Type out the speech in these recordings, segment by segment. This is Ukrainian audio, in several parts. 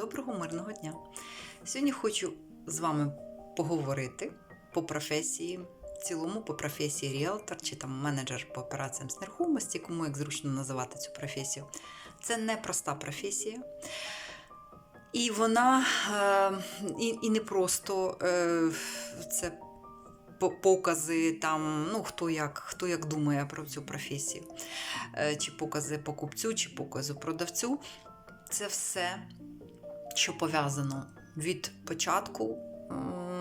Доброго мирного дня! Сьогодні хочу з вами поговорити по професії, в цілому по професії ріелтор чи там менеджер по операціям з нерухомості, кому як зручно називати цю професію. Це непроста професія. І вона е, і, і не просто е, це покази там, ну хто як, хто як думає про цю професію, Е, чи покази покупцю, чи покази продавцю. Це все, що пов'язано від початку,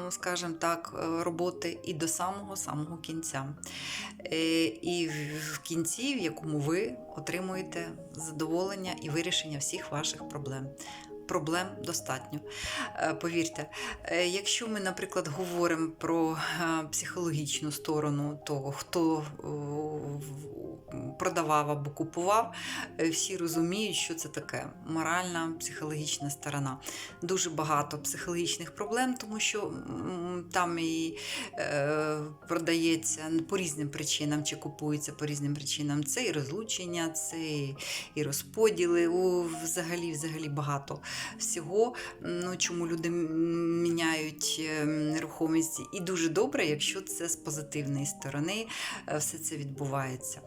скажімо так, е, роботи і до самого самого кінця. Е, І в кінці, в якому ви отримуєте задоволення і вирішення всіх ваших проблем. Проблем достатньо. Е, Повірте, е, якщо ми, наприклад, говоримо про е, психологічну сторону того, хто продавав або купував, всі розуміють, що це таке моральна, психологічна сторона. Дуже багато психологічних проблем, тому що там і продається по різним причинам, чи купується по різним причинам. Це і розлучення, це і розподіли. Взагалі, взагалі багато всього. Ну, чому люди міняють е, нерухомість. І дуже добре, якщо це з позитивної сторони е, все це відбувається.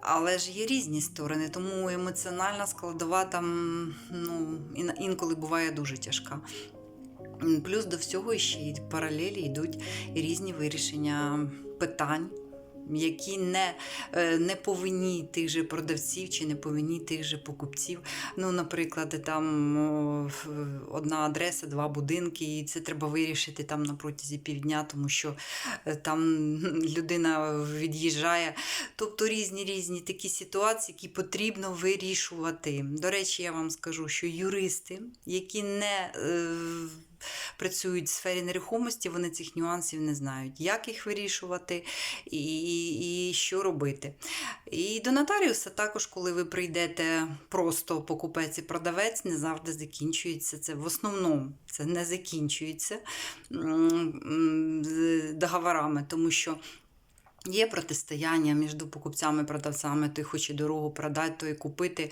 Але ж є різні сторони, тому емоціональна складова там ну, інколи буває дуже тяжка. Плюс до всього ще й паралелі йдуть різні вирішення питань. Які не, е, не повинні тих же продавців чи не повинні тих же покупців. Ну, наприклад, там одна адреса, два будинки, і це треба вирішити там на протязі півдня, тому що е, там людина від'їжджає. Тобто різні різні такі ситуації, які потрібно вирішувати. До речі, я вам скажу, що юристи, які не е, працюють в сфері нерухомості, вони цих нюансів не знають, як їх вирішувати і, і що робити. І до нотаріуса також, коли ви прийдете просто покупець і продавець, не завжди закінчується це. В основному це не закінчується договорами, тому що. Є протистояння між покупцями і продавцями, той хоче дорогу продати, той купити.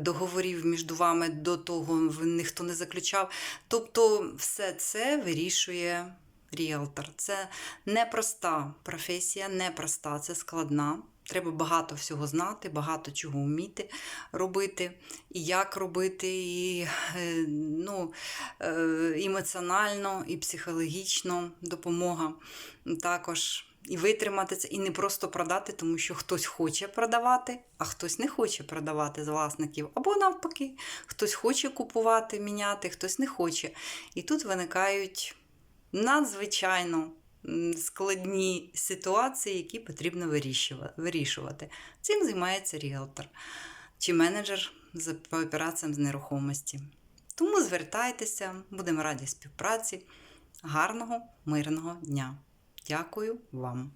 Договорів між вами до того ніхто не заключав. Тобто, все це вирішує ріелтор. Це непроста професія, непроста, це складна. Треба багато всього знати, багато чого вміти робити, і як робити, і е, ну, е, емоціонально, і психологічно допомога також. І витримати це, і не просто продати, тому що хтось хоче продавати, а хтось не хоче продавати з власників. Або навпаки, хтось хоче купувати, міняти, хтось не хоче. І тут виникають надзвичайно складні ситуації, які потрібно вирішувати. Цим займається ріелтор чи менеджер по операціям з нерухомості. Тому звертайтеся, будемо раді співпраці. Гарного, мирного дня! Дякую вам.